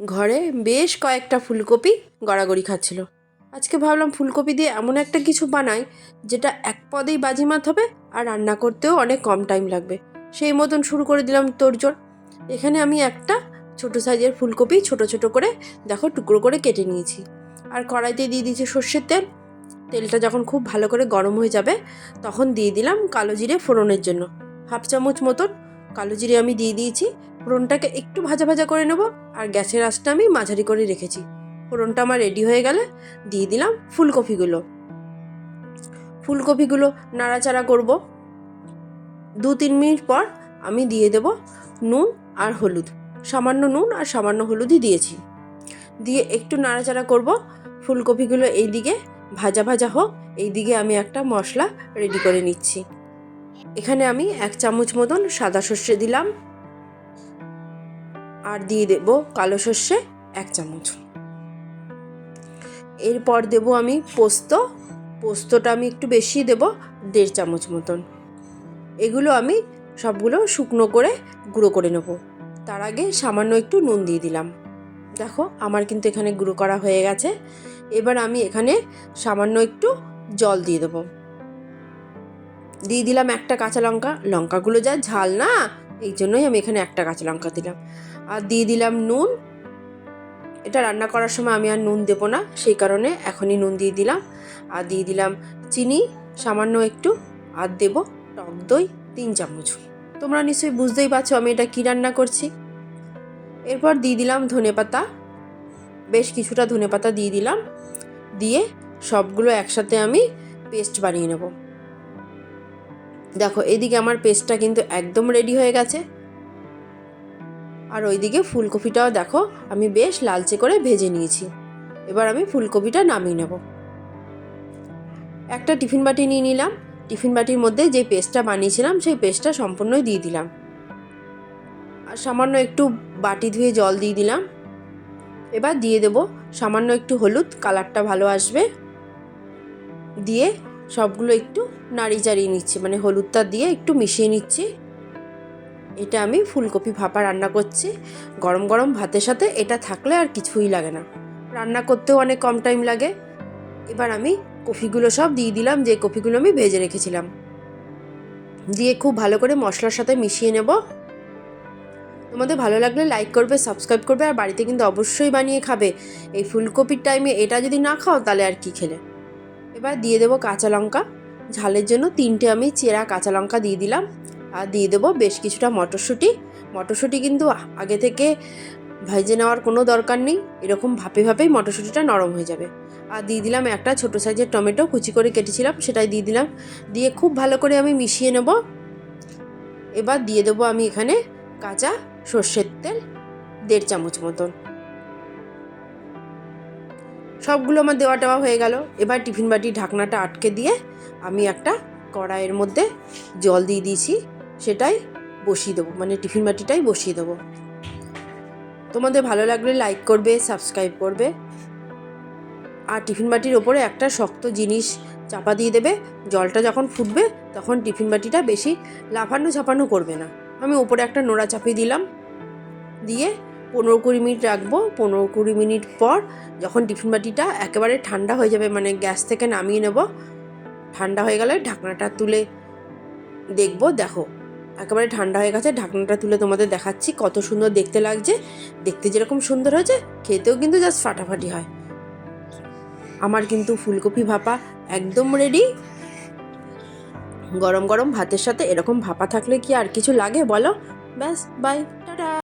ঘরে বেশ কয়েকটা ফুলকপি গড়াগড়ি খাচ্ছিল। আজকে ভাবলাম ফুলকপি দিয়ে এমন একটা কিছু বানাই, যেটা এক পদেই বাজিমাত হবে আর রান্না করতেও অনেক কম টাইম লাগবে। সেই মতন শুরু করে দিলাম তোড়জোড় এখানে আমি একটা ছোটো সাইজের ফুলকপি ছোট ছোট করে, দেখো টুকরো করে কেটে নিয়েছি। আর কড়াইতে দিয়ে দিয়েছি সর্ষের তেল। তেলটা যখন খুব ভালো করে গরম হয়ে যাবে, তখন দিয়ে দিলাম কালো জিরে ফোড়নের জন্য। হাফ চামচ মতন কালো জিরে আমি দিয়ে দিয়েছি। ফোড়নটাকে একটু ভাজা ভাজা করে নেব, আর গ্যাসের আঁচটা আমি মাঝারি করে রেখেছি। ফোড়নটা আমার রেডি হয়ে গেলে দিয়ে দিলাম ফুলকপিগুলো। ফুলকপিগুলো নাড়াচাড়া করব। দু তিন মিনিট পর আমি দিয়ে দেব নুন আর হলুদ। সামান্য নুন আর সামান্য হলুদই দিয়েছি। দিয়ে একটু নাড়াচাড়া করব। ফুলকপিগুলো এই দিকে ভাজা ভাজা হোক এই দিকে আমি একটা মশলা রেডি করে নিচ্ছি। এখানে আমি এক চামচ মতন সাদা সর্ষে দিলাম। আর দিয়ে দেব কালো সর্ষে এক চামচ। এরপর দেব আমি পোস্ত। পোস্তটা আমি একটু বেশি দেব, দেড় চামচ মতন। এগুলো আমি সবগুলো শুকনো করে গুঁড়ো করে নেব। তার আগে সামান্য একটু নুন দিয়ে দিলাম। দেখো, আমার কিন্তু এখানে গুঁড়ো করা হয়ে গেছে। এবার আমি এখানে সামান্য একটু জল দিয়ে দেবো। দিয়ে দিলাম একটা কাঁচা লঙ্কা। লঙ্কাগুলো যা ঝাল না? এই জন্যই আমি এখানে একটা কাঁচা লঙ্কা দিলাম। আর দিয়ে দিলাম নুন। এটা রান্না করার সময় আমি আর নুন দেবো না, সেই কারণে এখনই নুন দিয়ে দিলাম। আর দিয়ে দিলাম চিনি, সামান্য একটু। আর দেবো টক দই তিন চামচ। তোমরা নিশ্চয়ই বুঝতেই পারছ আমি এটা কী রান্না করছি। এরপর দিয়ে দিলাম ধনে পাতা। বেশ কিছুটা ধনে পাতা দিয়ে দিলাম। দিয়ে সবগুলো একসাথে আমি পেস্ট বানিয়ে নেব। দেখো, এদিকে আমার পেস্টটা কিন্তু একদম রেডি হয়ে গেছে। আর ওইদিকে ফুলকপিটাও দেখো, আমি বেশ লালচে করে ভেজে নিয়েছি। এবার আমি ফুলকপিটা নামিয়ে নেব। একটা টিফিন বাটি নিয়ে নিলাম। টিফিন বাটির মধ্যে যে পেস্টটা বানিয়েছিলাম, সেই পেস্টটা সম্পূর্ণই দিয়ে দিলাম। আর সামান্য একটু বাটি ধুয়ে জল দিয়ে দিলাম। এবার দিয়ে দেব সামান্য একটু হলুদ, কালারটা ভালো আসবে। দিয়ে সবগুলো একটু নাড়ি চাড়িয়ে নিচ্ছি মানে হলুদটা দিয়ে একটু মিশিয়ে নিচ্ছি। এটা আমি ফুলকপি ভাপা রান্না করছি। গরম গরম ভাতের সাথে এটা থাকলে আর কিছুই লাগে না। রান্না করতেও অনেক কম টাইম লাগে। এবার আমি কফিগুলো সব দিয়ে দিলাম, যে কফিগুলো আমি ভেজে রেখেছিলাম। দিয়ে খুব ভালো করে মশলার সাথে মিশিয়ে নেব। তোমাদের ভালো লাগলে লাইক করবে সাবস্ক্রাইব করবে, আর বাড়িতে কিন্তু অবশ্যই বানিয়ে খাবে। এই ফুলকপির টাইমে এটা যদি না খাও, তাহলে আর কি খেলে? এবার দিয়ে দেবো কাঁচা লঙ্কা। ঝালের জন্য তিনটে আমি চেরা কাঁচা লঙ্কা দিয়ে দিলাম। আর দিয়ে দেবো বেশ কিছুটা মটরশুঁটি। মটরশুঁটি কিন্তু আগে থেকে ভেজে নেওয়ার কোনো দরকার নেই। এরকম ভাপে ভাপেই মটরশুঁটিটা নরম হয়ে যাবে। আর দিয়ে দিলাম একটা ছোটো সাইজের টমেটো, কুচি করে কেটেছিলাম, সেটাই দিয়ে দিলাম। দিয়ে খুব ভালো করে আমি মিশিয়ে নেব। এবার দিয়ে দেবো আমি এখানে কাঁচা সর্ষের তেল, দেড় চামচ মতন। সবগুলো আমার দেওয়া টেওয়া হয়ে গেল। এবার টিফিন বাটি ঢাকনাটা আটকে দিয়ে আমি একটা কড়াইয়ের মধ্যে জল দিয়ে দিয়েছি, সেটাই বসিয়ে দেবো মানে টিফিন বাটিটাই বসিয়ে দেবো। তোমাদের ভালো লাগলে লাইক করবে সাবস্ক্রাইব করবে। আর টিফিন বাটির ওপরে একটা শক্ত জিনিস চাপা দিয়ে দেবে, জলটা যখন ফুটবে তখন টিফিন বাটিটা বেশি লাফানো ঝাপানো করবে না। আমি ওপরে একটা নোড়া চাপিয়ে দিলাম, দিয়ে পনেরো কুড়ি মিনিট রাখব। পনেরো কুড়ি মিনিট পর যখন টিফিন বাটিটা একেবারে ঠান্ডা হয়ে যাবে মানে গ্যাস থেকে নামিয়ে নেব, ঠান্ডা হয়ে গেলে ঢাকনাটা তুলে দেখব। দেখো, একেবারে ঠান্ডা হয়ে গেছে, ঢাকনাটা তুলে তোমাদের দেখাচ্ছি কত সুন্দর দেখতে লাগছে। দেখতে যেরকম সুন্দর হয়েছে, খেতেও কিন্তু জাস্ট ফাটাফাটি হয়। আমার কিন্তু ফুলকপি ভাপা একদম রেডি গরম গরম ভাতের সাথে এরকম ভাপা থাকলে কি আর কিছু লাগে বলো? ব্যাস বাই টাটা।